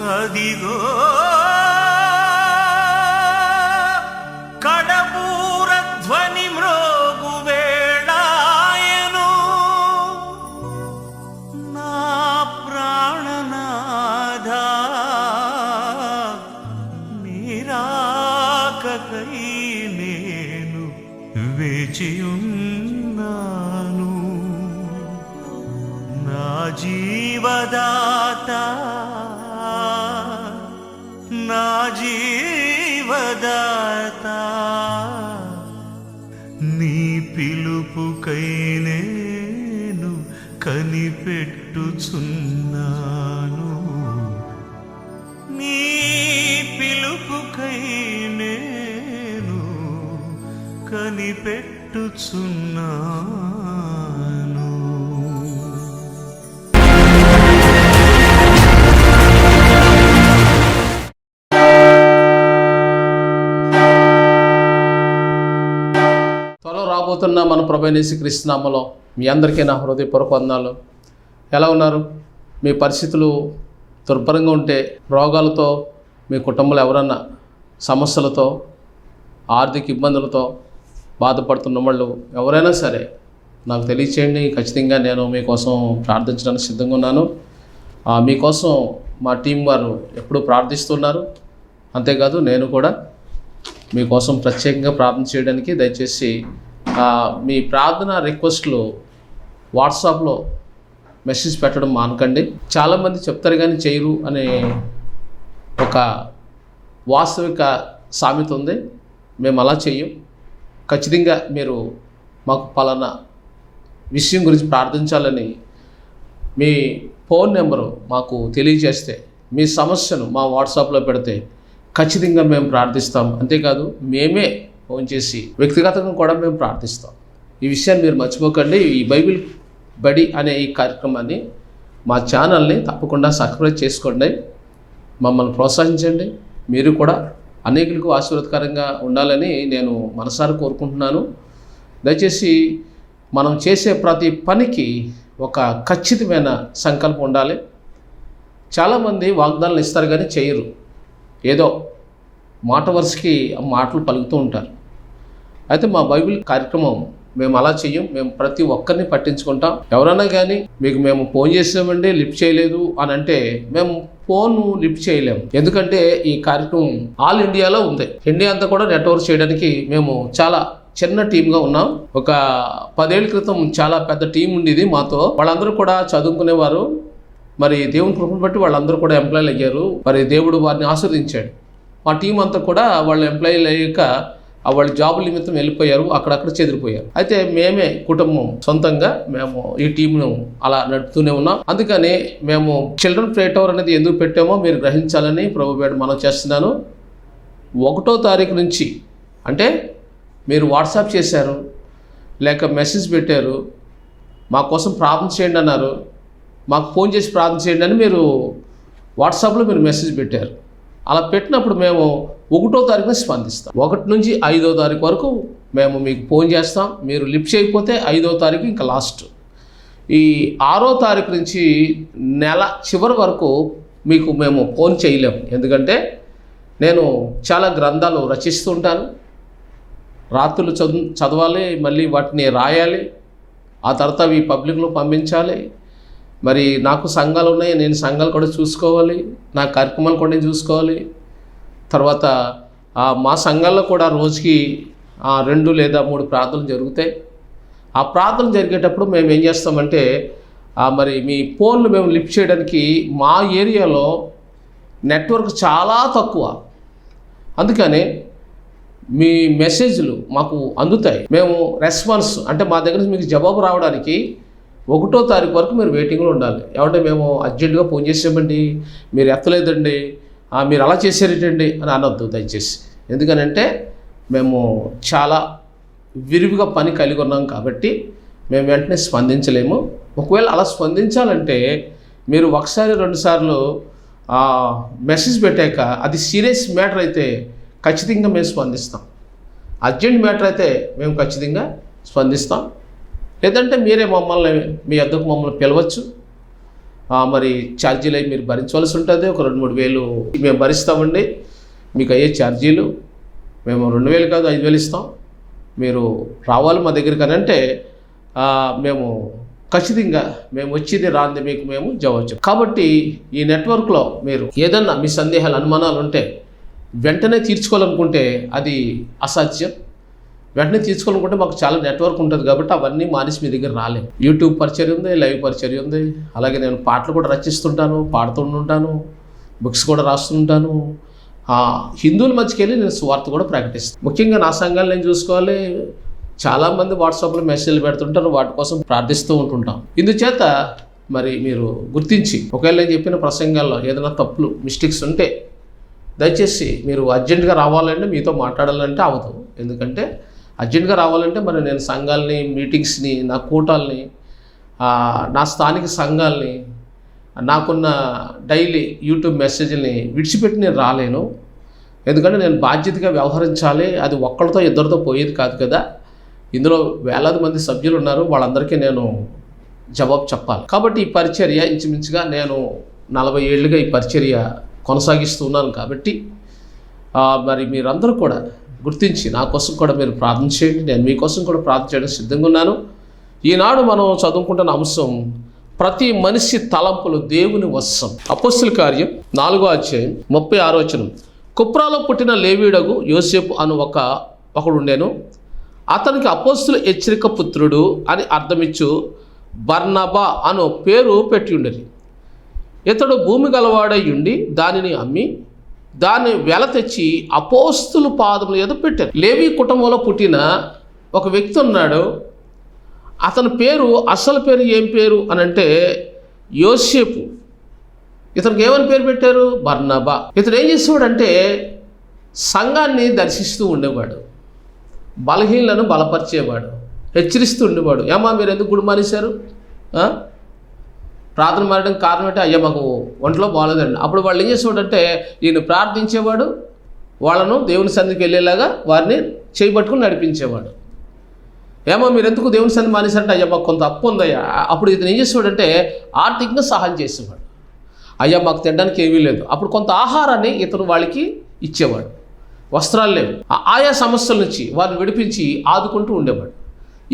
어디고 రాబోతున్న మన ప్రభనేసి క్రీస్తునామలో మీ అందరికీ నా హృదయపూర్వక వందాలు ఎలా ఉన్నారు? మీ పరిస్థితులు దుర్భరంగా ఉంటే రోగాలతో మీ కుటుంబంలో ఎవరన్నా సమస్యలతో ఆర్థిక ఇబ్బందులతో బాధపడుతున్న వాళ్ళు ఎవరైనా సరే నాకు తెలియచేయండి. ఖచ్చితంగా నేను మీకోసం ప్రార్థించడానికి సిద్ధంగా ఉన్నాను. మీకోసం మా టీం వారు ఎప్పుడూ ప్రార్థిస్తున్నారు. అంతేకాదు నేను కూడా మీకోసం ప్రత్యేకంగా ప్రార్థన చేయడానికి దయచేసి మీ ప్రార్థన రిక్వెస్ట్లు వాట్సాప్లో మెసేజ్ పెట్టడం మానకండి. చాలామంది చెప్తారు కానీ చేయరు అనే ఒక వాస్తవిక సామెత ఉంది. మేము అలా చెయ్యం. ఖచ్చితంగా మీరు మాకు పలానా విషయం గురించి ప్రార్థించాలని మీ ఫోన్ నెంబరు మాకు తెలియజేస్తే మీ సమస్యను మా వాట్సాప్లో పెడితే ఖచ్చితంగా మేము ప్రార్థిస్తాం. అంతేకాదు మేమే ఫోన్ చేసి వ్యక్తిగతంగా కూడా మేము ప్రార్థిస్తాం. ఈ విషయాన్ని మీరు మర్చిపోకండి. ఈ బైబిల్ బడి అనే ఈ కార్యక్రమాన్ని మా ఛానల్ని తప్పకుండా సబ్స్క్రైబ్ చేసుకోండి. మమ్మల్ని ప్రోత్సహించండి. మీరు కూడా అనేకులకు ఆశీర్వాదకరంగా ఉండాలని నేను మనసారి కోరుకుంటున్నాను. దయచేసి మనం చేసే ప్రతి పనికి ఒక ఖచ్చితమైన సంకల్పం ఉండాలి. చాలామంది వాగ్దానాలు ఇస్తారు కానీ చేయరు. ఏదో మాట వరుసకి ఆ మాటలు పలుకుతూ ఉంటారు. అయితే మా బైబిల్ కార్యక్రమం మేము అలా చెయ్యం మేము ప్రతి ఒక్కరిని పట్టించుకుంటాం. ఎవరైనా కానీ మీకు మేము ఫోన్ చేసామండి లిఫ్ట్ చేయలేదు అని అంటే మేము ఫోన్ లిఫ్ట్ చేయలేము ఎందుకంటే ఈ కార్యక్రమం ఆల్ ఇండియాలో ఉంది. ఇండియా అంతా కూడా నెట్వర్క్ చేయడానికి మేము చాలా చిన్న టీమ్గా ఉన్నాం. ఒక పదేళ్ళ క్రితం చాలా పెద్ద టీం ఉండేది మాతో. వాళ్ళందరూ కూడా చదువుకునేవారు. మరి దేవుని కృపను బట్టి వాళ్ళందరూ కూడా ఎంప్లాయీలు అయ్యారు మరి దేవుడు వారిని ఆస్వాదించాడు మా టీం అంతా కూడా వాళ్ళు ఎంప్లాయీలు అయ్యాక వాళ్ళ జాబుల నిమిత్తం వెళ్ళిపోయారు అక్కడక్కడ చెదిరిపోయారు. అయితే మేమే కుటుంబం సొంతంగా మేము ఈ టీంను అలా నడుపుతూనే ఉన్నాం. అందుకని మేము చిల్డ్రన్ ప్లే టవర్ అనేది ఎందుకు పెట్టామో మీరు గ్రహించాలని ప్రభుపేట మనం చేస్తున్నాను. ఒకటో తారీఖు నుంచి అంటే మీరు వాట్సాప్ చేశారు లేక మెసేజ్ పెట్టారు మా కోసం ప్రార్థన చేయండి అన్నారు మాకు ఫోన్ చేసి ప్రార్థన చేయండి అని మీరు వాట్సాప్లో మీరు మెసేజ్ పెట్టారు. అలా పెట్టినప్పుడు మేము ఒకటో తారీఖున స్పందిస్తాం. ఒకటి నుంచి ఐదో తారీఖు వరకు మేము మీకు ఫోన్ చేస్తాం. మీరు లిఫ్ట్ చేయకపోతే ఐదో తారీఖు ఇంకా లాస్ట్. ఈ ఆరో తారీఖు నుంచి నెల చివరి వరకు మీకు మేము ఫోన్ చేయలేము ఎందుకంటే నేను చాలా గ్రంథాలు రచిస్తుంటాను రాత్రులు చదువు చదవాలి మళ్ళీ వాటిని రాయాలి. ఆ తర్వాత అవి పబ్లిక్లో పంపించాలి. మరి నాకు సంఘాలు ఉన్నాయి నేను సంఘాలు కూడా చూసుకోవాలి. నా కార్యక్రమాలు కూడా నేను చూసుకోవాలి. తర్వాత మా సంఘాల్లో కూడా రోజుకి రెండు లేదా మూడు ప్రార్థనలు జరుగుతాయి. ఆ ప్రార్థనలు జరిగేటప్పుడు మేము ఏం చేస్తామంటే మరి మీ ఫోన్లు మేము లిఫ్ట్ చేయడానికి మా ఏరియాలో నెట్వర్క్ చాలా తక్కువ. అందుకని మీ మెసేజ్లు మాకు అందుతాయి. మేము రెస్పాన్స్ అంటే మా దగ్గర మీకు జవాబు రావడానికి ఒకటో తారీఖు వరకు మీరు వెయిటింగ్లో ఉండాలి. ఏమంటే మేము అర్జెంటుగా ఫోన్ చేసామండి మీరు ఎత్తలేదండి మీరు అలా చేసేటండి అని అనొద్దు దయచేసి. ఎందుకనంటే మేము చాలా విరివిగా పని కలిగి ఉన్నాం కాబట్టి మేము వెంటనే స్పందించలేము. ఒకవేళ అలా స్పందించాలంటే మీరు ఒకసారి రెండుసార్లు మెసేజ్ పెట్టాక అది సీరియస్ మ్యాటర్ అయితే ఖచ్చితంగా మేము స్పందిస్తాం. అర్జెంట్ మ్యాటర్ అయితే మేము ఖచ్చితంగా స్పందిస్తాం. లేదంటే మీరే మమ్మల్ని మీ వద్దకు మమ్మల్ని పిలవచ్చు. మరి ఛార్జీలు అవి మీరు భరించవలసి ఉంటుంది. ఒక రెండు మూడు వేలు మేము భరిస్తామండి. మీకు అయ్యే ఛార్జీలు మేము రెండు వేలు కాదు ఐదు వేలు ఇస్తాం. మీరు రావాలి మా దగ్గరికి అని అంటే మేము ఖచ్చితంగా మేము వచ్చింది రాంది మీకు మేము జవాబు కాబట్టి ఈ నెట్వర్క్లో మీరు ఏదన్నా మీ సందేహాలు అనుమానాలు ఉంటే వెంటనే తీర్చుకోవాలనుకుంటే అది అసాధ్యం. వెంటనే తీసుకోవాలనుకుంటే మాకు చాలా నెట్వర్క్ ఉంటుంది కాబట్టి అవన్నీ మానేసి మీ దగ్గర రాలేదు యూట్యూబ్ పరిచయం ఉంది లైవ్ పరిచయం ఉంది. అలాగే నేను పాటలు కూడా రచిస్తుంటాను పాడుతుంటాను బుక్స్ కూడా రాస్తుంటాను. హిందువుల మధ్యకి వెళ్ళి నేను స్వార్థ కూడా ప్రకటిస్తాను. ముఖ్యంగా నా సంఘాలు నేను చూసుకోవాలి. చాలామంది వాట్సాప్లో మెసేజ్లు పెడుతుంటారు వాటి కోసం ప్రార్థిస్తూ ఉంటుంటాం. ఇందుచేత మరి మీరు గుర్తించి ఒకవేళ నేను చెప్పిన ప్రసంగాల్లో ఏదైనా తప్పులు మిస్టేక్స్ ఉంటే దయచేసి మీరు అర్జెంటుగా రావాలంటే మీతో మాట్లాడాలంటే అవదు. ఎందుకంటే అర్జెంటుగా రావాలంటే మరి నేను సంఘాలని మీటింగ్స్ని నా కూటాలని నా స్థానిక సంఘాలని నాకున్న డైలీ యూట్యూబ్ మెసేజ్ని విడిచిపెట్టి నేను రాలేను. ఎందుకంటే నేను బాధ్యతగా వ్యవహరించాలి. అది ఒక్కరితో ఇద్దరితో పోయేది కాదు కదా. ఇందులో వేలాది మంది సభ్యులు ఉన్నారు వాళ్ళందరికీ నేను జవాబు చెప్పాలి. కాబట్టి ఈ పరిచర్య ఇంచుమించుగా నేను నలభై ఏళ్ళుగా ఈ పరిచర్య కొనసాగిస్తున్నాను కాబట్టి మరి మీరందరూ కూడా గుర్తించి నా కోసం కూడా మీరు ప్రార్థన చేయండి. నేను మీకోసం కూడా ప్రార్థన చేయడం సిద్ధంగా ఉన్నాను. ఈనాడు మనం చదువుకుంటున్న అంశం ప్రతి మనిషి తలంపులు దేవుని వశం. అపోస్తుల కార్యం నాలుగో అధ్యాయం ముప్పై ఆరో వచనం. కుప్రాలో పుట్టిన లేవీడగు యోసేపు అను ఒక ఒకడు ఉండేను. అతనికి అపోస్తుల హెచ్చరిక పుత్రుడు అని అర్థమిచ్చు బర్నబా అను పేరు పెట్టి ఉండేది ఇతడు భూమి గలవాడై ఉండి దానిని అమ్మి దాన్ని వెల తెచ్చి అపోస్తులు పాదముల ఏదో పెట్టారు. లేవి కుటుంబంలో పుట్టిన ఒక వ్యక్తి ఉన్నాడు. అతని పేరు అసలు పేరు ఏం పేరు అని అంటే యోసేపు. ఇతనికి ఏమని పేరు పెట్టారు? బర్నబా. ఇతను ఏం చేసేవాడంటే సంఘాన్ని దర్శిస్తూ ఉండేవాడు. బలహీనలను బలపరిచేవాడు. హెచ్చరిస్తూ ఉండేవాడు. ఏమా మీరు ఎందుకు గుడి మానేశారు? ప్రార్థన మారడం కారణం అంటే అయ్యా మాకు ఒంట్లో బాగాలేదండి. అప్పుడు వాళ్ళు ఏం చేసేవాడంటే ఈయన ప్రార్థించేవాడు వాళ్ళను దేవుని సందికి వెళ్ళేలాగా వారిని చేపట్టుకుని నడిపించేవాడు. ఏమో మీరు ఎందుకు దేవుని సన్నిధి మానేశారంటే అయ్యా మాకు కొంత అప్పు ఉందయ్యా అప్పుడు ఇతను ఏం చేసేవాడంటే ఆర్థికంగా సహాయం చేసేవాడు. అయ్యా మాకు తినడానికి ఏమీ లేదు. అప్పుడు కొంత ఆహారాన్ని ఇతను వాళ్ళకి ఇచ్చేవాడు. వస్త్రాలు లేవు. ఆ- ఆయా సమస్యల నుంచి వారిని విడిపించి ఆదుకుంటూ ఉండేవాడు.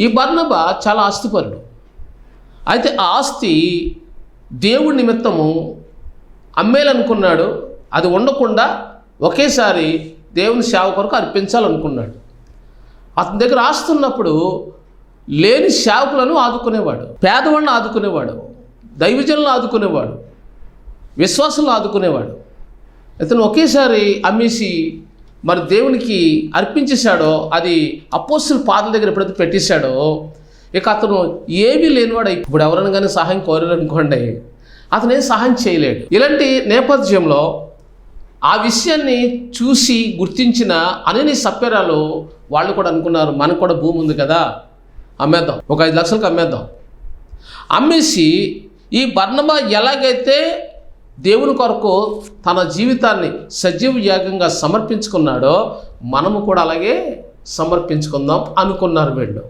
ఈ బర్ణబ చాలా ఆస్తిపరుడు. అయితే ఆ ఆస్తి దేవుడి నిమిత్తము అమ్మేయాలనుకున్నాడు అది ఉండకుండా ఒకేసారి దేవుని సేవ కొరకు అర్పించాలనుకున్నాడు. అతని దగ్గర ఆస్తున్నప్పుడు లేని సేవకులను ఆదుకునేవాడు. పేదవాళ్ళని ఆదుకునేవాడు. దైవజనులను ఆదుకునేవాడు. విశ్వాసులను ఆదుకునేవాడు. ఇతను ఒకేసారి అమ్మేసి మరి దేవునికి అర్పించేశాడో అది అపోస్తుల పాదల దగ్గర ఎప్పుడైతే పెట్టేశాడో ఇక అతను ఏమీ లేనివాడు అయి- ఇప్పుడు ఎవరైనా కానీ సహాయం కోరారనుకోండి అతను ఏం సహాయం చేయలేడు. ఇలాంటి నేపథ్యంలో ఆ విషయాన్ని చూసి గుర్తించిన అనేని సప్పెరాలు వాళ్ళు కూడా అనుకున్నారు మనకు కూడా భూమి ఉంది కదా అమ్మేద్దాం ఒక ఐదు లక్షలకు అమ్మేద్దాం. అమ్మేసి ఈ బర్ణమ ఎలాగైతే దేవుని కొరకు తన జీవితాన్ని సజీవ యాగంగా సమర్పించుకున్నాడో మనము కూడా అలాగే సమర్పించుకుందాం అనుకున్నారు వీళ్ళు.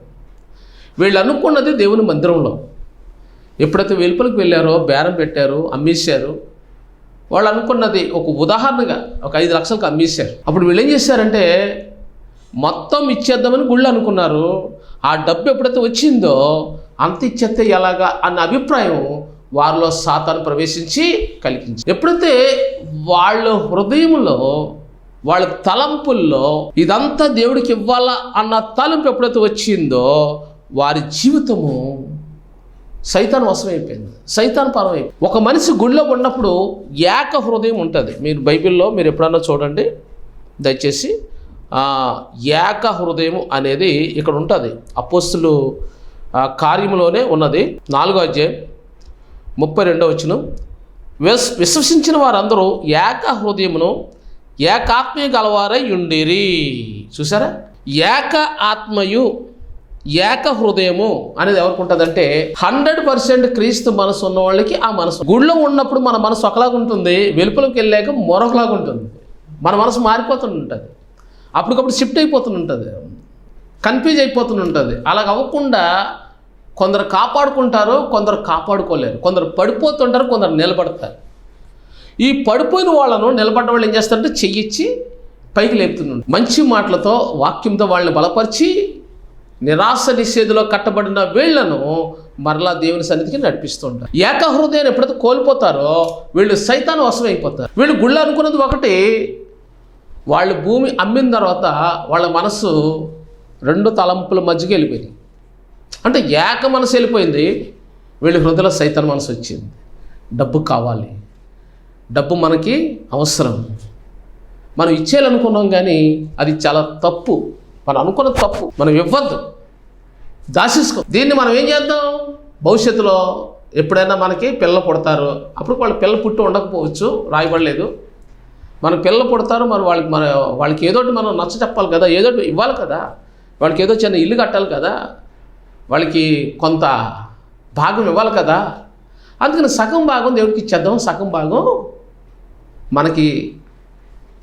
వీళ్ళు అనుకున్నది దేవుని మందిరంలో. ఎప్పుడైతే వెలుపలికి వెళ్ళారో బేరం పెట్టారు అమ్మేశారు వాళ్ళు అనుకున్నది ఒక ఉదాహరణగా ఒక ఐదు లక్షలకు అమ్మేశారు. అప్పుడు వీళ్ళు ఏం చేశారంటే మొత్తం ఇచ్చేద్దామని గుళ్ళు అనుకున్నారు. ఆ డబ్బు ఎప్పుడైతే వచ్చిందో అంత ఇచ్చేస్తే ఎలాగా అన్న అభిప్రాయం వారిలో సాతాను ప్రవేశించి కలిగించి ఎప్పుడైతే వాళ్ళ హృదయంలో వాళ్ళ తలంపుల్లో ఇదంతా దేవుడికి ఇవ్వాలా అన్న తలంపు ఎప్పుడైతే వచ్చిందో వారి జీవితము సైతాన్ వశమైపోయింది. సైతాన్ పరమైపోయింది ఒక మనిషి గుళ్ళో ఉన్నప్పుడు ఏక హృదయం ఉంటుంది. మీరు బైబిల్లో మీరు ఎప్పుడన్నా చూడండి. దయచేసి ఏక హృదయం అనేది ఇక్కడ ఉంటుంది. అపోస్తులు కార్యంలోనే ఉన్నది. నాలుగో అధ్యాయం ముప్పై రెండో వచ్చిన విశ్ విశ్వసించిన వారందరూ ఏక హృదయమును ఏకాత్మీయ గలవారై ఉండిరి. చూసారా? ఏక ఆత్మయు ఏక హృదయము అనేది ఎవరికి ఉంటుందంటే హండ్రెడ్ పర్సెంట్ క్రీస్తు మనసు ఉన్న వాళ్ళకి ఆ మనసు. గుళ్ళో ఉన్నప్పుడు మన మనసు ఒకలాగా ఉంటుంది వెలుపలకి వెళ్ళాక మరొకలాగా ఉంటుంది. మన మనసు మారిపోతుంటుంది అప్పటికప్పుడు షిఫ్ట్ అయిపోతుంటుంది కన్ఫ్యూజ్ అయిపోతుంటుంది అలాగ అవ్వకుండా కొందరు కాపాడుకుంటారు కొందరు కాపాడుకోలేరు. కొందరు పడిపోతుంటారు కొందరు నిలబడతారు. ఈ పడిపోయిన వాళ్ళను నిలబడ్డ వాళ్ళు ఏం చేస్తారంటే చెయ్యిచ్చి పైకి లేపుతున్నారు మంచి మాటలతో వాక్యంతో వాళ్ళని బలపరిచి నిరాశ నిషేధలో కట్టబడిన వీళ్ళను మరలా దేవుని సన్నిధికి నడిపిస్తుంటారు. ఏకహృదయాన్ని ఎప్పుడైతే కోల్పోతారో వీళ్ళు సైతాను వశమైపోతారు. వీళ్ళు గుళ్ళు అనుకున్నది ఒకటి వాళ్ళు భూమి అమ్మిన తర్వాత వాళ్ళ మనసు రెండు తలంపుల మధ్యకి వెళ్ళిపోయింది. అంటే ఏక మనసు వెళ్ళిపోయింది వీళ్ళ హృదయలో సైతాన్ మనసు వచ్చింది. డబ్బు కావాలి. డబ్బు మనకి అవసరం. మనం ఇచ్చేయాలనుకున్నాం కానీ అది చాలా తప్పు. మనం అనుకున్న తప్పు మనం ఇవ్వద్దు. దాచేసుకో దీన్ని మనం ఏం చేద్దాం? భవిష్యత్తులో ఎప్పుడైనా మనకి పిల్ల పుడతారు. అప్పుడు వాళ్ళ పిల్ల పుట్టి ఉండకపోవచ్చు. రాయబడలేదు. మన పిల్ల పుడతారు. మరి వాళ్ళకి మన వాళ్ళకి ఏదో ఒకటి మనం నచ్చ చెప్పాలి కదా. ఏదో ఒకటి ఇవ్వాలి కదా. వాళ్ళకి ఏదో చిన్న ఇల్లు కట్టాలి కదా. వాళ్ళకి కొంత భాగం ఇవ్వాలి కదా. అందుకని సగం భాగం దేవుడికి ఇచ్చేద్దాం. సగం భాగం మనకి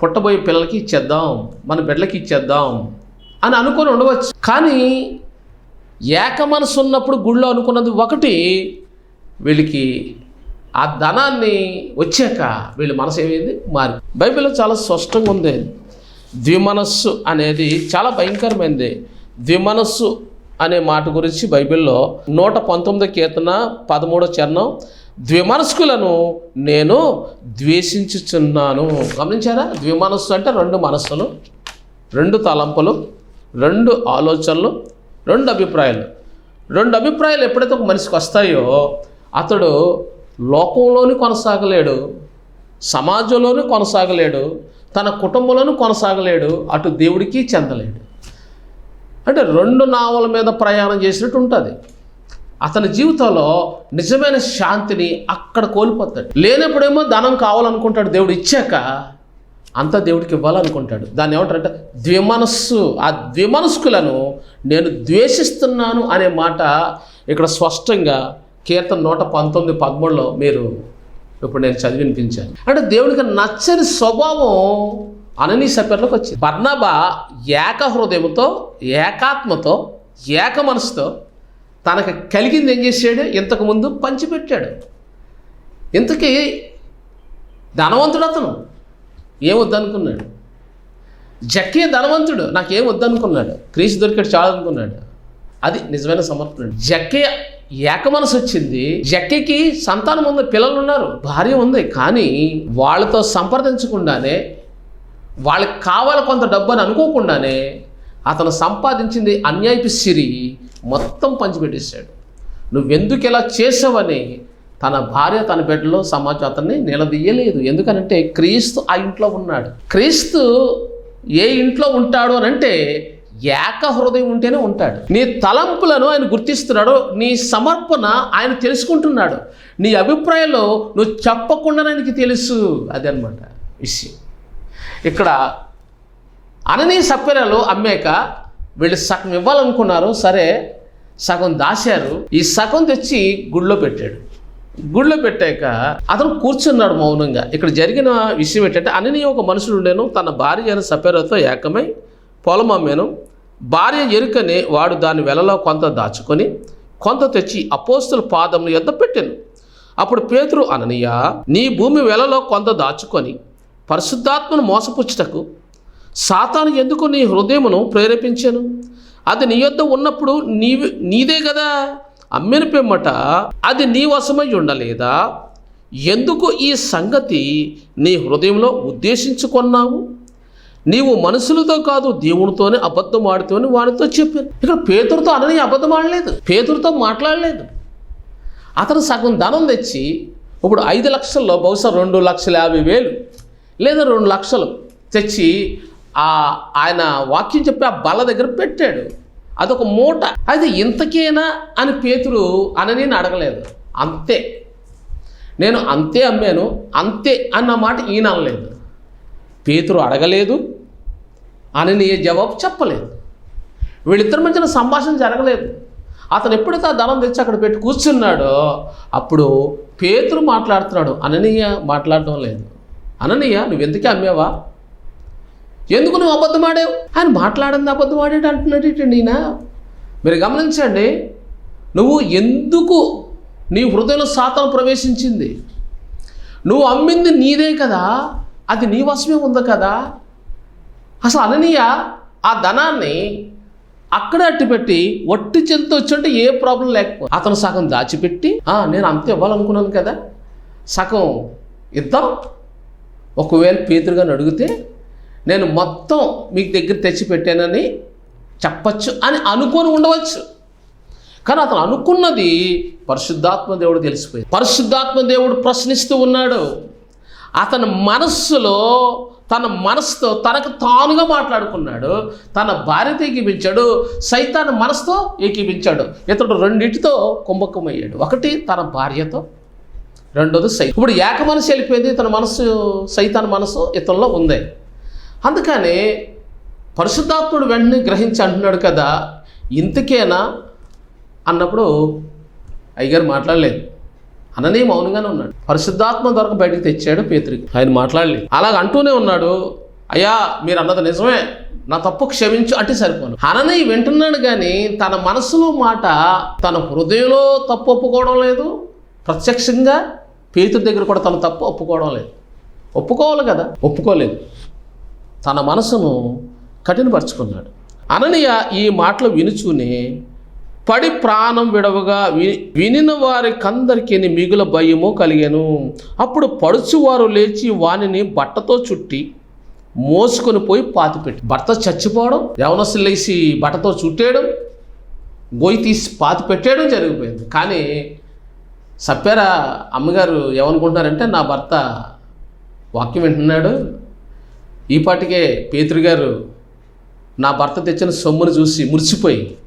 పుట్టబోయే పిల్లలకి ఇచ్చేద్దాం. మన బిడ్డలకి ఇచ్చేద్దాం. అని అనుకొని ఉండవచ్చు. కానీ ఏక మనసు ఉన్నప్పుడు గుళ్ళో అనుకున్నది ఒకటి వీళ్ళకి ఆ ధనాన్ని వచ్చాక వీళ్ళ మనసు ఏమైంది? మారి బైబిల్లో చాలా స్పష్టంగా ఉంది. ద్విమనస్సు అనేది చాలా భయంకరమైనది ద్విమనస్సు అనే మాట గురించి బైబిల్లో నూట పంతొమ్మిదో కీర్తన పదమూడో చరణం ద్విమనస్కులను నేను ద్వేషించుచున్నాను. గమనించారా? ద్విమనస్సు అంటే రెండు మనస్సులు రెండు తలంపులు. రెండు ఆలోచనలు రెండు అభిప్రాయాలు. రెండు అభిప్రాయాలు ఎప్పుడైతే ఒక మనిషికి వస్తాయో అతడు లోకంలోని కొనసాగలేడు సమాజంలోనూ కొనసాగలేడు తన కుటుంబంలోనూ కొనసాగలేడు అటు దేవుడికి చెందలేడు. అంటే రెండు నావల మీద ప్రయాణం చేసినట్టు ఉంటుంది. అతని జీవితంలో నిజమైన శాంతిని అక్కడ కోల్పోతాడు. లేనప్పుడేమో ధనం కావాలనుకుంటాడు దేవుడు ఇచ్చాక అంతా దేవుడికి ఇవ్వాలనుకుంటాడు. దాన్ని ఏమంటారంటే ద్విమనస్సు ఆ ద్విమనస్కులను నేను ద్వేషిస్తున్నాను అనే మాట ఇక్కడ స్పష్టంగా కీర్తన నూట పంతొమ్మిది పదమూడులో మీరు ఇప్పుడు నేను చదివి వినిపించాను. అంటే దేవుడికి నచ్చని స్వభావం అననీ సపేర్లోకి వచ్చింది. బర్ణబా ఏక హృదయంతో ఏకాత్మతో ఏక మనసుతో తనకు కలిగింది ఏం చేశాడు? ఇంతకుముందు పంచిపెట్టాడు. ఇంతకీ ధనవంతుడు అతను. ఏమొద్దనుకున్నాడు జక్కే ధనవంతుడు నాకేం వద్దనుకున్నాడు? క్రీస్తు దొరికాడు చాలా అనుకున్నాడు అది నిజమైన సమర్పణ జక్కే ఏక మనసు వచ్చింది. జక్కేకి సంతానం ఉంది పిల్లలు ఉన్నారు భార్య ఉంది కానీ వాళ్ళతో సంప్రదించకుండానే వాళ్ళకి కావాలి కొంత డబ్బు అని అనుకోకుండానే అతను సంపాదించింది అన్యాయపు సిరి మొత్తం పంచిపెట్టేశాడు. నువ్వెందుకు ఇలా చేసావని తన భార్య తన బిడ్డలో సమాజం అతన్ని నిలదీయలేదు. ఎందుకనంటే క్రీస్తు ఆ ఇంట్లో ఉన్నాడు. క్రీస్తు ఏ ఇంట్లో ఉంటాడు అని అంటే ఏక హృదయం ఉంటేనే ఉంటాడు. నీ తలంపులను ఆయన గుర్తిస్తున్నాడు. నీ సమర్పణ ఆయన తెలుసుకుంటున్నాడు. నీ అభిప్రాయంలో నువ్వు చెప్పకుండా ఆయనకి తెలుసు. అదనమాట విషయం. ఇక్కడ అననీ సప్పెరలు అమ్మాక వీళ్ళు సగం ఇవ్వాలనుకున్నారు. సరే సగం దాశారు. ఈ సగం తెచ్చి గుళ్ళో పెట్టాడు. గుళ్ళో పెట్టాక అతను కూర్చున్నాడు మౌనంగా. ఇక్కడ జరిగిన విషయం ఏంటంటే అనని ఒక మనుషుడు ఉండేను తన భార్య అయిన సపేరతో ఏకమై పొలం అమ్మాను భార్య ఎరుకని వాడు దాని వెలలో కొంత దాచుకొని కొంత తెచ్చి అపోస్తుల పాదముల ఎద్ద పెట్టాను. అప్పుడు పేతురు అననీయ నీ భూమి వెలలో కొంత దాచుకొని పరిశుద్ధాత్మను మోసపుచ్చుటకు సాతాను ఎందుకు నీ హృదయమును ప్రేరేపించాను? అది నీ యొద్ద ఉన్నప్పుడు నీవి నీదే కదా అమ్మిన పిమ్మట అది నీ వశమై ఉండలేదా? ఎందుకు ఈ సంగతి నీ హృదయంలో ఉద్దేశించుకున్నావు? నీవు మనుషులతో కాదు దేవునితోనే అబద్ధం ఆడుతూనే వాడితో చెప్పాను. ఇక్కడ పేతురుతో అనని అబద్ధం ఆడలేదు. పేతురుతో మాట్లాడలేదు. అతను సగం ధనం తెచ్చి ఇప్పుడు ఐదు లక్షల్లో బహుశా రెండు లక్షల యాభై వేలు లేదా రెండు లక్షలు తెచ్చి ఆ ఆయన వాక్యం చెప్పి ఆ బల్ల దగ్గర పెట్టాడు. అదొక మూట. అది ఇంతకేనా అని పేతులు అని నేను అడగలేదు. అంతే. నేను అంతే అమ్మాను అంతే అన్న మాట ఈయన అనలేదు. పేతురు అడగలేదు అని జవాబు చెప్పలేదు. వీళ్ళిద్దరి మధ్యన సంభాషణ జరగలేదు. అతను ఎప్పుడైతే ఆ ధనం తెచ్చి అక్కడ పెట్టి కూర్చున్నాడో అప్పుడు పేతురు మాట్లాడుతున్నాడు. అననీయ మాట్లాడటం లేదు. అననీయ నువ్వెందుకే అమ్మేవా? ఎందుకు నువ్వు అబద్ధం ఆడావు? ఆయన మాట్లాడింది అబద్ధం ఆడాడు అంటున్నాడు ఏంటండి ఈయన మీరు గమనించండి నువ్వు ఎందుకు నీ హృదయంలో సాతం ప్రవేశించింది? నువ్వు అమ్మింది నీదే కదా అది నీ వశమే ఉంది కదా? అసలు అననీయ ఆ ధనాన్ని అక్కడే అట్టిపెట్టి వట్టి చెంత వచ్చంటే ఏ ప్రాబ్లం లేకపోతే అతను సగం దాచిపెట్టి నేను అంత ఇవ్వాలనుకున్నాను కదా సగం ఇద్దాం. ఒకవేళ పేతురుగాని అడిగితే నేను మొత్తం మీకు దగ్గర తెచ్చిపెట్టానని చెప్పచ్చు అని అనుకొని ఉండవచ్చు. కానీ అతను అనుకున్నది పరిశుద్ధాత్మ దేవుడు తెలిసిపోయింది. పరిశుద్ధాత్మ దేవుడు ప్రశ్నిస్తూ ఉన్నాడు. అతని మనస్సులో తన మనసుతో తనకు తానుగా మాట్లాడుకున్నాడు. తన భార్యతో ఏకీపించాడు సైతాన్ మనసుతో ఏకీపించాడు ఇతడు రెండింటితో కుంభకమయ్యాడు. ఒకటి తన భార్యతో రెండోది సై ఇప్పుడు ఏక మనసు వెళ్ళిపోయింది. తన మనసు సైతాన్ మనసు ఇతనిలో ఉంది. అందుకని పరిశుద్ధాత్ముడు వెంటనే గ్రహించి అంటున్నాడు కదా ఇంతకేనా? అన్నప్పుడు అయ్యగారు మాట్లాడలేదు. అననే మౌనంగానే ఉన్నాడు. పరిశుద్ధాత్మ దొరక బయటికి తెచ్చాడు పేతురికి. ఆయన మాట్లాడలేదు. అలాగ అంటూనే ఉన్నాడు అయ్యా మీరు అన్నది నిజమే. నా తప్పు క్షమించు అంటే సరిపోను. అననయ్య వింటున్నాడు కానీ తన మనసులో మాట తన హృదయంలో తప్పు ఒప్పుకోవడం లేదు. ప్రత్యక్షంగా పేతుడి దగ్గర కూడా తన తప్పు ఒప్పుకోవడం లేదు. ఒప్పుకోవాలి కదా? ఒప్పుకోలేదు. తన మనసును కఠినపరుచుకున్నాడు. అననీయ ఈ మాటలు వినుచూనే పడి ప్రాణం విడవగా వి వినిన వారికందరికీ మిగుల భయము కలిగాను. అప్పుడు పడుచువారు లేచి వానిని బట్టతో చుట్టి మోసుకొని పోయి పాతిపెట్టి భర్త చచ్చిపోవడం యవనస్తులు లేచి బట్టతో చుట్టేయడం గొయ్యి తీసి పాతి పెట్టేయడం జరిగిపోయింది. కానీ సప్పారా అమ్మగారు ఏమనుకుంటున్నారంటే నా భర్త వాక్యం వింటున్నాడు ఈ పాటికే పేతురు గారు నా భర్త తెచ్చిన సొమ్మును చూసి మురిసిపోయి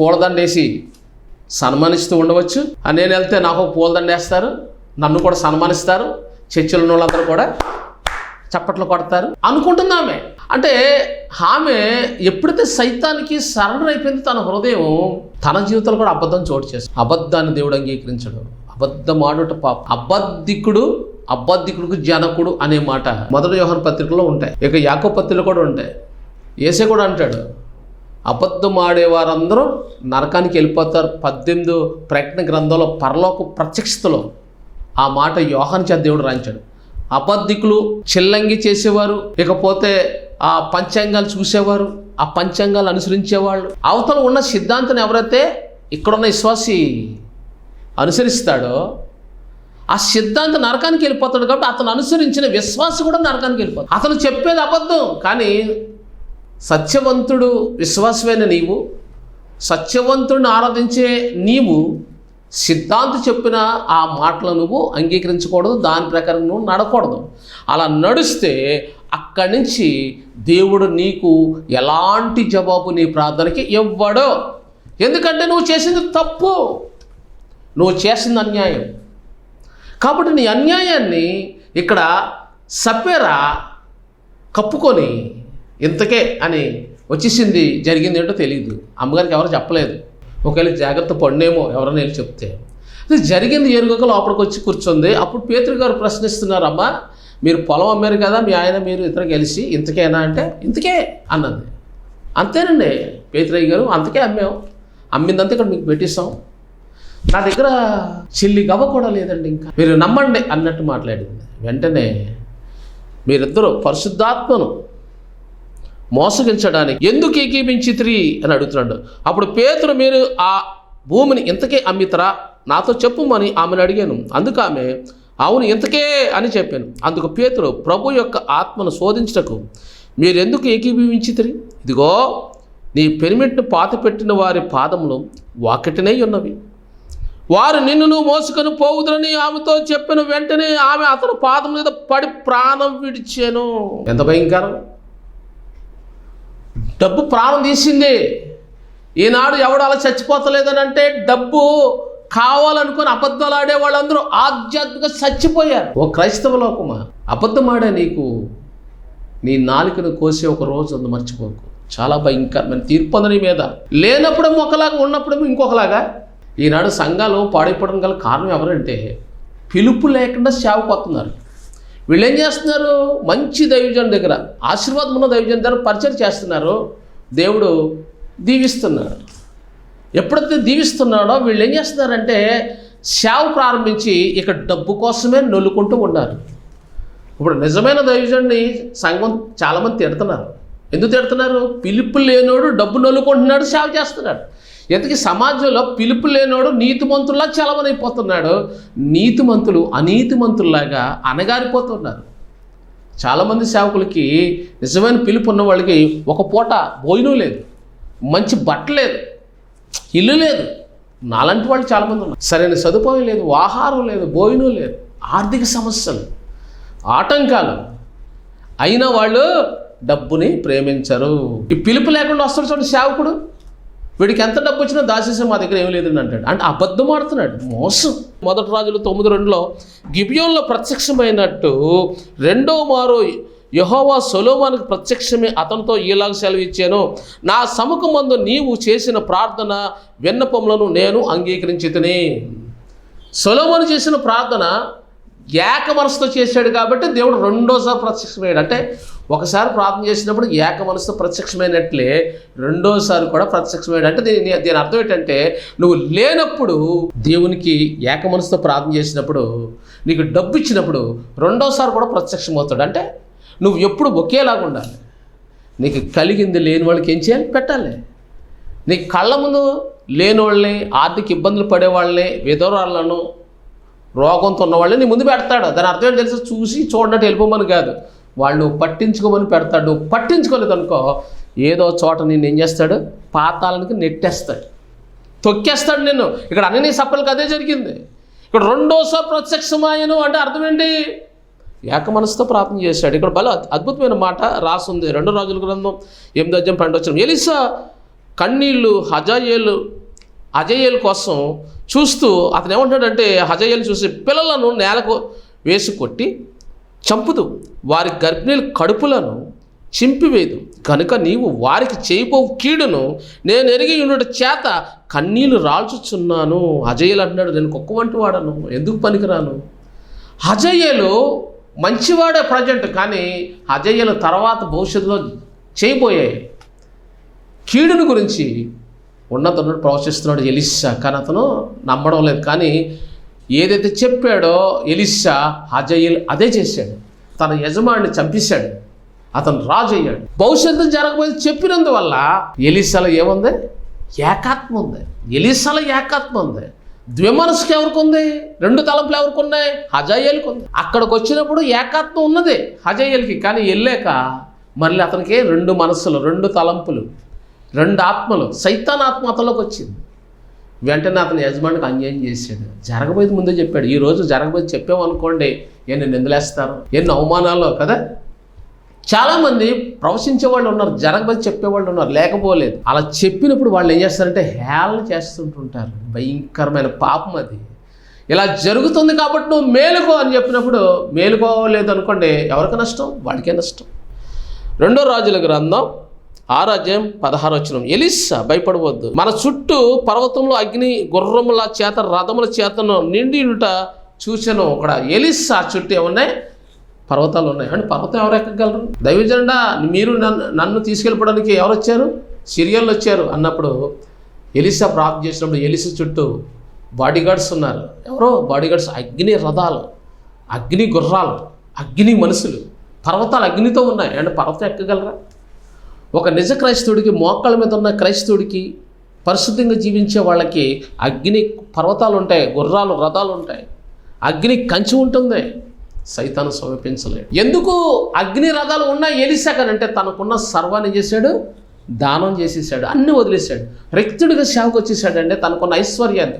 పూలదండేసి సన్మానిస్తూ ఉండవచ్చు. ఆ నేను వెళ్తే నాకు పూలదండ వేస్తారు నన్ను కూడా సన్మానిస్తారు. చర్చిలో ఉన్న వాళ్ళందరూ కూడా చప్పట్లు కొడతారు. అనుకుంటుంది ఆమె. అంటే ఆమె ఎప్పుడైతే సైతానికి సరెండర్ అయిపోయింది తన హృదయం తన జీవితంలో కూడా అబద్ధం చోటు చేస్తుంది. అబద్ధాన్ని దేవుడు అంగీకరించడు. అబద్ధం ఆడుట పాప. అబద్ధికుడు అబద్ధికుడికి జనకుడు అనే మాట మొదటి వ్యవహార పత్రికలో ఉంటాయి. ఇక యాకో పత్రికలు కూడా ఉంటాయి. ఏసే కూడా అంటాడు అబద్ధం ఆడేవారందరూ నరకానికి వెళ్ళిపోతారు. పద్దెనిమిది ప్రకటన గ్రంథంలో పరలోక ప్రత్యక్షతలో ఆ మాట యోహన్ చేత దేవుడు రాయించాడు. అబద్ధికులు చిల్లంగి చేసేవారు ఇకపోతే ఆ పంచాంగాలు చూసేవారు ఆ పంచాంగాలు అనుసరించేవాళ్ళు. అవతల ఉన్న సిద్ధాంతం ఎవరైతే ఇక్కడున్న విశ్వాసి అనుసరిస్తాడో ఆ సిద్ధాంత నరకానికి వెళ్ళిపోతాడు కాబట్టి అతను అనుసరించిన విశ్వాసం కూడా నరకానికి వెళ్ళిపోతాడు. అతను చెప్పేది అబద్ధం కానీ సత్యవంతుడు విశ్వాసమైన నీవు సత్యవంతుడిని ఆరాధించే నీవు సిద్ధాంత చెప్పిన ఆ మాటలు నువ్వు అంగీకరించకూడదు దాని ప్రకారం నువ్వు నడకూడదు. అలా నడిస్తే అక్కడి నుంచి దేవుడు నీకు ఎలాంటి జవాబు నీ ప్రార్థనకి ఇవ్వడు. ఎందుకంటే నువ్వు చేసింది తప్పు. నువ్వు చేసింది అన్యాయం. కాబట్టి నీ అన్యాయాన్ని ఇక్కడ సపేరా కప్పుకొని ఇంతకే అని వచ్చేసింది జరిగింది ఏంటో తెలియదు అమ్మగారికి ఎవరు చెప్పలేదు. ఒకవేళ జాగ్రత్త పడినేమో ఎవరైనా వెళ్ళి చెప్తే. ఇది జరిగింది ఎరుగక లోపలికి వచ్చి కూర్చుంది. అప్పుడు పేతృ గారు ప్రశ్నిస్తున్నారమ్మా మీరు పొలం అమ్మారు కదా మీ ఆయన మీరు ఇద్దరు కలిసి ఇంతకేనా అంటే ఇంతకే అన్నది. అంతేనండి పేతురయ్య గారు అంతకే అమ్మాం. అమ్మిందంతా ఇక్కడ మీకు పెట్టిస్తాం నా దగ్గర చిల్లి గవ్వ కూడా లేదండి ఇంకా. మీరు నమ్మండి అన్నట్టు మాట్లాడింది. వెంటనే మీరిద్దరూ పరిశుద్ధాత్మను మోసగించడానికి ఎందుకు ఏకీపించితిరి అని అడుగుతున్నాడు. అప్పుడు పేతురు మీరు ఆ భూమిని ఇంతకే అమ్మితరా? నాతో చెప్పుమని ఆమెను అడిగాను. అందుకు ఆమె అవును ఇంతకే అని చెప్పాను. అందుకు పేతురు ప్రభు యొక్క ఆత్మను శోధించటకు మీరు ఎందుకు ఏకీభవించితిరి ఇదిగో నీ పెరిమిట్ను పాత పెట్టిన వారి పాదములు వాకిటినై ఉన్నవి. వారు నిన్ను మోసుకొని పోవుదురని ఆమెతో చెప్పిన వెంటనే ఆమె అతను పాదం మీద పడి ప్రాణం విడిచాను. ఎంత భయంకరం? డబ్బు ప్రాణం తీసింది. ఈనాడు ఎవడు అలా చచ్చిపోతలేదని అంటే డబ్బు కావాలనుకుని అబద్ధాలు ఆడే వాళ్ళందరూ ఆధ్యాత్మిక చచ్చిపోయారు. ఓ క్రైస్తవ లోకమా? అబద్ధమాడే నీకు. నీ నాలుకను కోసే ఒక రోజు ఉంది మర్చిపోకు. చాలా భయంకరమైన తీర్పు నీ మీద. లేనప్పుడు ఒకలాగా ఉన్నప్పుడు ఇంకొకలాగా? ఈనాడు సంఘాలు పాడైపోవడం గల కారణం ఎవరంటే పిలుపు లేకుండా సేవకొస్తున్నారు వీళ్ళు ఏం చేస్తున్నారు? మంచి దైవజన్ దగ్గర ఆశీర్వాదం ఉన్న దైవజన్ దగ్గర పరిచయం చేస్తున్నారు. దేవుడు దీవిస్తున్నాడు. ఎప్పుడైతే దీవిస్తున్నాడో వీళ్ళు ఏం చేస్తున్నారంటే సేవ ప్రారంభించి ఇక డబ్బు కోసమే నొల్లుకుంటూ ఉన్నారు. ఇప్పుడు నిజమైన దైవజుడిని సంఘం చాలామంది తిడుతున్నారు. ఎందుకు తిడుతున్నారు? పిలుపు లేనోడు డబ్బు నొల్లుకుంటున్నాడు సేవ చేస్తున్నాడు. ఎందుకు సమాజంలో పిలుపు లేనోడు నీతిమంతుల్లా చాలామంది నీతిమంతులు అనీతిమంతుల్లాగా అనగారిపోతున్నారు చాలామంది సేవకులకి నిజమైన పిలుపు ఉన్న వాళ్ళకి ఒక పూట భోజనం లేదు మంచి బట్ట లేదు ఇల్లు లేదు. నాలాంటి వాళ్ళు చాలామంది ఉన్నారు. సరైన సదుపాయం లేదు ఆహారం లేదు భోజనం లేదు ఆర్థిక సమస్యలు ఆటంకాలు. అయినా వాళ్ళు డబ్బుని ప్రేమించరు. ఈ పిలుపు లేకుండా వస్తాడు చూడండి సేవకుడు. వీడికి ఎంత డబ్బు వచ్చినా దాచేసే మా దగ్గర ఏం లేదని అంటాడు. అంటే అబద్ధం ఆడుతున్నాడు. మోసం. మొదటి రాజులు తొమ్మిది రెండులో గిబియోన్లో ప్రత్యక్షమైనట్టు రెండో మారు యహోవా సొలోమానికి ప్రత్యక్షమే అతనితో ఈలాగ సెలవు ఇచ్చాను. నా సముఖమందు నీవు చేసిన ప్రార్థన విన్నపములను నేను అంగీకరించితిని. సొలోమను చేసిన ప్రార్థన ఏక మనసుతో చేశాడు కాబట్టి దేవుడు రెండోసారి ప్రత్యక్షమయ్యాడు. అంటే ఒకసారి ప్రార్థన చేసినప్పుడు ఏక మనసుతో ప్రత్యక్షమైనట్లే రెండోసారి కూడా ప్రత్యక్షమైన అంటే దీని దీని అర్థం ఏంటంటే నువ్వు లేనప్పుడు దేవునికి ఏక మనసుతో ప్రార్థన చేసినప్పుడు నీకు డబ్బు ఇచ్చినప్పుడు రెండోసారి కూడా ప్రత్యక్షమవుతాడు. అంటే నువ్వు ఎప్పుడు ఒకేలాగా ఉండాలి. నీకు కలిగింది లేని వాళ్ళకి ఏం చేయాలి? పెట్టాలి. నీకు కళ్ళ ముందు లేని వాళ్ళని ఆర్థిక ఇబ్బందులు పడే వాళ్ళని రోగంతో ఉన్న వాళ్ళని నీ ముందు పెడతాడు. దాని అర్థం ఏంటి తెలుసు? చూసి చూడనట్టు వెళ్ళిపోమని కాదు. వాళ్ళు పట్టించుకోమని పెడతాడు. పట్టించుకోలేదు అనుకో ఏదో చోట నేను ఏం చేస్తాడు? పాతాలనికి నెట్టేస్తాడు. తొక్కేస్తాడు నిన్ను. ఇక్కడ అన్ని సప్పలకి అదే జరిగింది. ఇక్కడ రెండోసారి ప్రత్యక్షమాయను అంటే అర్థం ఏంటి? ఏక మనసుతో ప్రార్థన చేశాడు. ఇక్కడ బల అద్భుతమైన మాట రాసుంది రెండు రాజుల గ్రంథం ఎనిమిది అధ్యాయం పన్నెండు వచ్చిన ఎలిసా కన్నీళ్ళు హజాయేలు అజయేలు కోసం చూస్తూ అతను ఏమంటాడంటే హజయ్యలు చూసి పిల్లలను నేలకు వేసి కొట్టి చంపుదు. వారి గర్భిణీల కడుపులను చింపివేదు. కనుక నీవు వారికి చేయబో కీడును. నేను ఎరిగి ఉన్నటి చేత కన్నీళ్ళు రాల్చుచున్నాను. అజయ్యలు అంటున్నాడు నేను కుక్క వంటి వాడను. ఎందుకు పనికిరాను? అజయ్యలు మంచివాడే ప్రజెంట్ కానీ అజయ్యలు తర్వాత భవిష్యత్తులో చేయబోయే కీడుని గురించి ఉన్నతనుడు ప్రవచిస్తున్నాడు ఎలిసా కానీ అతను నమ్మడం లేదు. కానీ ఏదైతే చెప్పాడో ఎలిషా హజయిల్ అదే చేశాడు. తన యజమానిని చంపేశాడు. అతను రాజు అయ్యాడు భవిష్యత్తు జరగబోయేది చెప్పినందువల్ల ఎలిసాలో ఏముంది? ఏకాత్మ ఉంది. ఎలిసాలో ఏకాత్మ ఉంది. ద్విమనసుకి ఎవరికి ఉంది? రెండు తలంపులు ఎవరికి ఉన్నాయి? హజాయేల్కి ఉంది. అక్కడికి వచ్చినప్పుడు ఏకాత్మ ఉన్నది హజయ్యలకి కానీ వెళ్ళాక మళ్ళీ అతనికి రెండు మనస్సులు రెండు తలంపులు రెండు ఆత్మలు సైతాన్ ఆత్మ వచ్చింది. వెంటనే అతని యజమానికి అన్యాయం చేశాడు. జరగబోయేది ముందే చెప్పాడు. ఈ రోజు జరగబోయేది చెప్పామనుకోండి ఎన్ని నిందలేస్తారు ఎన్ని అవమానాలు కదా? చాలామంది ప్రవశించే వాళ్ళు ఉన్నారు జరగబోయేది చెప్పేవాళ్ళు ఉన్నారు లేకపోలేదు. అలా చెప్పినప్పుడు వాళ్ళు ఏం చేస్తారంటే హేళన చేస్తుంటుంటారు. భయంకరమైన పాపం అది. ఇలా జరుగుతుంది కాబట్టి నువ్వు మేలుకో అని చెప్పినప్పుడు మేలుకోలేదు అనుకోండి ఎవరికి నష్టం? వాడికే నష్టం. రెండో రాజుల గ్రంథం ఆరాధ్యం పదహారు వచ్చిన ఎలిస్సా భయపడవద్దు. మన చుట్టూ పర్వతంలో అగ్ని గుర్రముల చేత రథముల చేతను నిండి ఉంట చూసాను అక్కడ ఎలిస్సా చుట్టూ ఏమున్నాయి? పర్వతాలు ఉన్నాయి. అంటే పర్వతం ఎవరు ఎక్కగలరు? దైవజెండా మీరు నన్ను నన్ను తీసుకెళ్ళిపోవడానికి ఎవరు వచ్చారు? సిరియన్లు వచ్చారు అన్నప్పుడు ఎలిసా ప్రాప్తి చేసినప్పుడు ఎలిసా చుట్టూ బాడీగార్డ్స్ ఉన్నారు. ఎవరో? బాడీగార్డ్స్ అగ్ని రథాలు అగ్ని గుర్రాలు అగ్ని మనుషులు పర్వతాలు అగ్నితో ఉన్నాయి. అంటే పర్వతం ఎక్కగలరా? ఒక నిజ క్రైస్తవుడికి మోకాళ్ళ మీద ఉన్న క్రైస్తవుడికి పరిశుద్ధంగా జీవించే వాళ్ళకి అగ్ని పర్వతాలు ఉంటాయి గుర్రాలు రథాలు ఉంటాయి అగ్ని కంచి ఉంటుంది. సైతాన్ని సమీపించలేడు. ఎందుకు అగ్ని రథాలు ఉన్నా ఎలిసాకనంటే తనకున్న సర్వాన్ని చేశాడు దానం చేసేసాడు అన్నీ వదిలేశాడు. రిక్తుడిగా సేవకు వచ్చేసాడంటే తనకున్న ఐశ్వర్యాన్ని.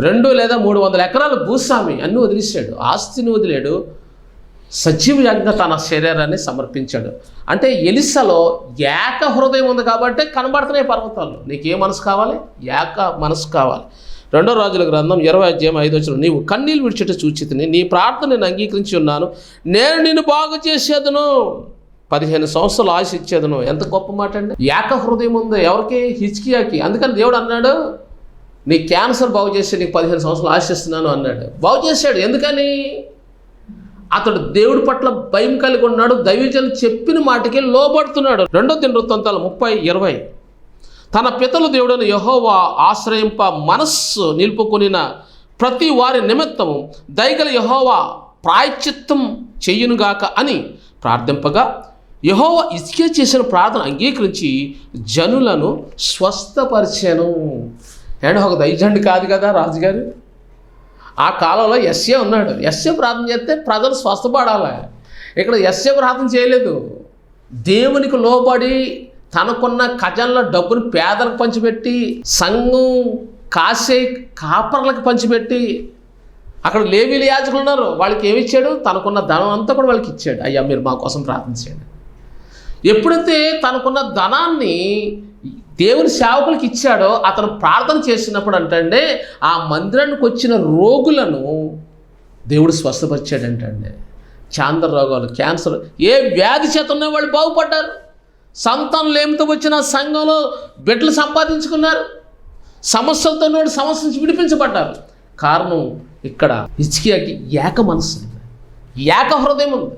రెండు లేదా మూడు వందల ఎకరాల భూస్వామి అన్నీ వదిలేశాడు ఆస్తిని వదిలేడు సజీవయాజ్ఞ తన శరీరాన్ని సమర్పించాడు. అంటే ఎలిసలో ఏక హృదయం ఉంది కాబట్టి కనబడుతున్నాయి పర్వతాలు నీకు ఏ మనసు కావాలి? ఏక మనసు కావాలి. రెండో రాజుల గ్రంథం ఇరవై అధ్యాయం ఐదు వచ్చిన నీవు కన్నీళ్ళు విడిచేట చూచితిని నీ ప్రార్థన నేను అంగీకరించి ఉన్నాను. నేను నిన్ను బాగు చేసేదను. పదిహేను సంవత్సరాలు ఆశ ఇచ్చేదను. ఎంత గొప్ప మాట అండి. ఏక హృదయం ఉంది. ఎవరికి? హిచ్కియాకి అందుకని దేవుడు అన్నాడు నీ క్యాన్సర్ బాగు చేసి నీకు పదిహేను సంవత్సరాలు ఆశిస్తున్నాను అన్నాడు. బాగు చేశాడు. ఎందుకని? అతడు దేవుడి పట్ల భయం కలిగి ఉన్నాడు దైవజనులు చెప్పిన మాటకి లోబడుతున్నాడు. రెండో దిన వృత్తాంతాలు ముప్పై ఇరవై. తన పితలు దేవుడైన యహోవా ఆశ్రయింప మనస్సు నిలుపుకొనిన ప్రతి వారి నిమిత్తము దయగల యహోవా ప్రాయశ్చిత్తం చెయ్యునుగాక అని ప్రార్థింపగా యహోవా ఇసుకే చేసిన ప్రార్థన అంగీకరించి జనులను స్వస్థపరిచాను. ఏడో ఒక దైజండి కాదు కదా రాజుగారు? ఆ కాలంలో ఎస్ఏ ఉన్నాడు. ఎస్ఏ ప్రార్థన చేస్తే ప్రజలు స్వస్థపడాలి. ఇక్కడ ఎస్ఏ ప్రార్థన చేయలేదు. దేవునికి లోబడి తనకున్న ఖజాన్లో డబ్బును పేదలకు పంచిపెట్టి సంఘం కాసే కాపర్లకు పంచిపెట్టి అక్కడ లేవీలు యాజకులు ఉన్నారు. వాళ్ళకి ఏమి ఇచ్చాడు? తనకున్న ధనం అంతా కూడా వాళ్ళకి ఇచ్చాడు. అయ్యా మీరు మా కోసం ప్రార్థించండి ఎప్పుడైతే తనకున్న ధనాన్ని దేవుని సేవకులకు ఇచ్చాడో అతను ప్రార్థన చేసినప్పుడు అంటే ఆ మందిరానికి వచ్చిన రోగులను దేవుడు స్వస్థపరిచాడంటండి చాంద్ర రోగాలు క్యాన్సర్ ఏ వ్యాధి చేత ఉన్న వాళ్ళు బాగుపడ్డారు. సంతానం లేమితో వచ్చిన సంఘంలో బిడ్డలు సంపాదించుకున్నారు. సమస్యలతో ఉన్నవాడు వాళ్ళు సమస్య నుంచి విడిపించబడ్డారు. కారణం ఇక్కడ హిచ్కియాకి ఏక మనస్సు ఉంది. ఏక హృదయం ఉంది.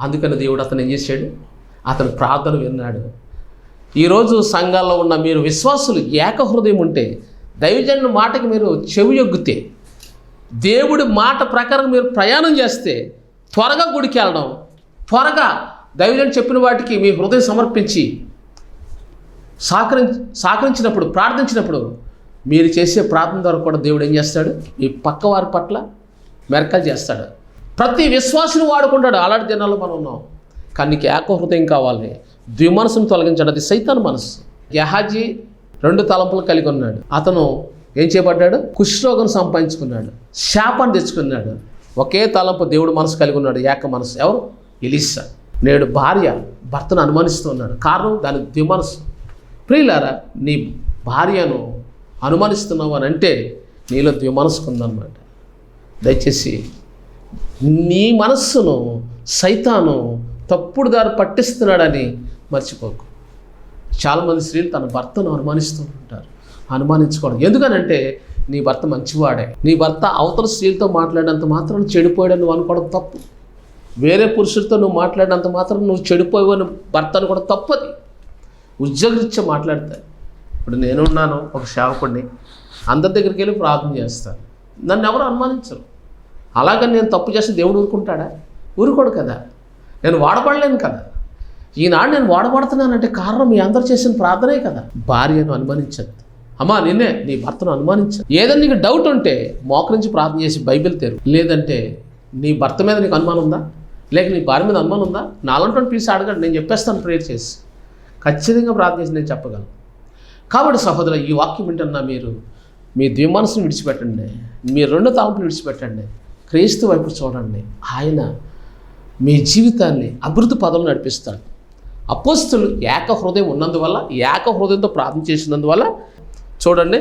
అందుకని దేవుడు అతను ఏం చేశాడు? అతను ప్రార్థన విన్నాడు. ఈరోజు సంఘాల్లో ఉన్న మీరు విశ్వాసులు ఏక హృదయం ఉంటే దైవజనుని మాటకి మీరు చెవి యొగ్గితే దేవుడి మాట ప్రకారం మీరు ప్రయాణం చేస్తే త్వరగా గుడికి వెళ్ళడం త్వరగా దైవజన్ చెప్పిన వాటికి మీ హృదయం సమర్పించి సహకరి సహకరించినప్పుడు ప్రార్థించినప్పుడు మీరు చేసే ప్రార్థన ద్వారా కూడా దేవుడు ఏం చేస్తాడు? మీ పక్క వారి పట్ల మెరకలు చేస్తాడు. ప్రతి విశ్వాసుని వాడుకుంటాడు. అలాంటి దినాల్లో మనం ఉన్నాం. కానీ నీకు ఏక హృదయం కావాలి. ద్విమనసును తొలగించాడు అది సైతాన్ మనసు యహాజీ రెండు తలంపులు కలిగి ఉన్నాడు. అతను ఏం చేయబడ్డాడు? కుష్ఠరోగం సంపాదించుకున్నాడు. శాపాన్ని తెచ్చుకున్నాడు. ఒకే తలంపు దేవుడు మనసు కలిగి ఉన్నాడు ఏక మనసు ఎవరు? ఎలిస్సా నేడు భార్య భర్తను అనుమానిస్తూ ఉన్నాడు. కారణం దాని ద్విమనసు ప్రియులారా నీ భార్యను అనుమానిస్తున్నావు అని అంటే నీలో ద్విమనసుకుందనమాట దయచేసి నీ మనస్సును సైతాను తప్పుడు దారి పట్టిస్తున్నాడని మర్చిపోకు. చాలామంది స్త్రీలు తన భర్తను అనుమానిస్తూ ఉంటారు. అనుమానించుకోవడం ఎందుకనంటే నీ భర్త మంచివాడే. నీ భర్త అవతల స్త్రీలతో మాట్లాడినంత మాత్రం చెడిపోయాడని నువ్వు అనుకోవడం తప్పు. వేరే పురుషుడితో నువ్వు మాట్లాడినంత మాత్రం నువ్వు చెడిపోయావని భర్త అనుకోవడం తప్పది. ఉద్యోగరీత్యా మాట్లాడతాయి ఇప్పుడు నేనున్నాను ఒక సేవకుడిని. అందరి దగ్గరికి వెళ్ళి ప్రార్థన చేస్తాను. నన్ను ఎవరు అనుమానించరు. అలాగని నేను తప్పు చేస్తే దేవుడు ఊరుకుంటాడా? ఊరుకోడు కదా. నేను వాడబడలేను కదా. ఈనాడు నేను వాడబడుతున్నానంటే కారణం మీ అందరు చేసిన ప్రార్థనే కదా. భార్యను అనుమానించద్దు. అమ్మా నిన్నే నీ భర్తను అనుమానించదు ఏదైనా నీకు డౌట్ ఉంటే మోకరించి ప్రార్థన చేసి బైబిల్ తెరు. లేదంటే నీ భర్త మీద నీకు అనుమానం ఉందా? లేక నీ భార్య మీద అనుమానం ఉందా? నాలంటి పీస్ అడగండి నేను చెప్పేస్తాను ప్రేయర్ చేసి. ఖచ్చితంగా ప్రార్థన చేసి నేను చెప్పగలను. కాబట్టి సహోదరు ఈ వాక్యం ఏంటన్నా మీరు మీ ద్విమనసును విడిచిపెట్టండి. మీ రెండు తాంపులు విడిచిపెట్టండి. క్రీస్తు వైపు చూడండి. ఆయన మీ జీవితాన్ని అభివృద్ధి పదవులు నడిపిస్తాడు. అపోస్తులు ఏక హృదయం ఉన్నందువల్ల ఏక హృదయంతో ప్రార్థన చేసినందువల్ల చూడండి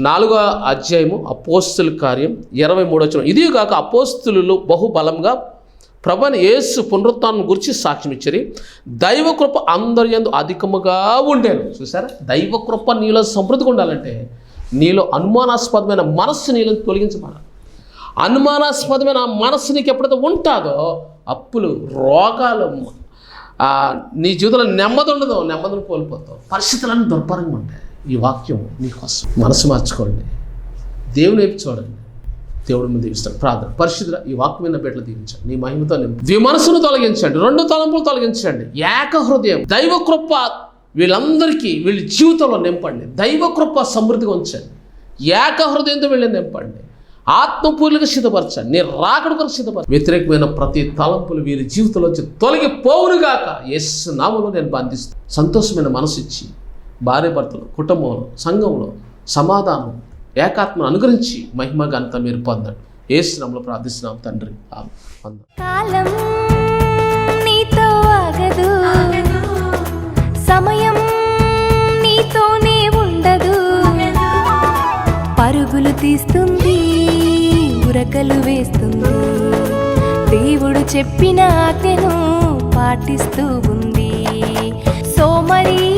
నాలుగో అధ్యాయము అపోస్తుల కార్యం ఇరవై మూడు ఇది కాక అపోస్తులు బహుబలంగా ప్రభుని యేసు పునరుత్నం గురించి సాక్ష్యం ఇచ్చారు దైవకృప అందరి ఎందు అధికముగా ఉండేను. చూసారా దైవకృప నీలో సమృద్ధిగా ఉండాలంటే నీలో అనుమానాస్పదమైన మనస్సు నీలో తొలగించబడాలి. అనుమానాస్పదమైన మనస్సు నీకు ఎప్పుడైతే ఉంటుందో అప్పులు రోగాలు నీ జీవితంలో నెమ్మది ఉండదు నెమ్మదిని కోల్పోతావు. పరిస్థితులన్నీ దుర్భరంగా ఉంటాయి. ఈ వాక్యం నీకోసం మనసు మార్చుకోండి. దేవుని వైపు చూడండి. దేవుడి మీద దీవిస్తాడు. ప్రార్థన. పరిశుద్ధ ఈ వాక్యం మీద బిడ్డలు దీవించండి. నీ మహిమతో నింపు. ద్విమనసును తొలగించండి. రెండు తలంపులు తొలగించండి. ఏక హృదయం. దైవ కృప వీళ్ళందరికీ వీళ్ళ జీవితంలో నింపండి. దైవ కృప సమృద్ధిగా ఉంచండి. ఏక హృదయంతో వీళ్ళని నింపండి. ఆత్మపూర్లుగా సిద్ధపరచండి. నీ రాకడ కొరకు సిద్ధపరచండి. వ్యతిరేకమైన ప్రతి తలంపులు వీరి జీవితంలోంచి తొలగిపోవునుగాక ఎస్ నామలో నేను బంధిస్తాను సంతోషమైన మనసు ఇచ్చి భార్య భర్తలు కుటుంబంలో సంఘంలో సమాధానం ఏకాత్మను అనుగ్రహించి మహిమ ఘనత మీరు పొందండి. ఏ శ్రమలో ప్రార్థిస్తున్నాం తండ్రి. కాలం నీతో ఆగదు సమయం నీతోనే ఉండదు. పరుగులు తీస్తుంది. పురకలు వేస్తుంది. దేవుడు చెప్పిన ఆజ్ఞను పాటిస్తూ ఉంది. సోమరి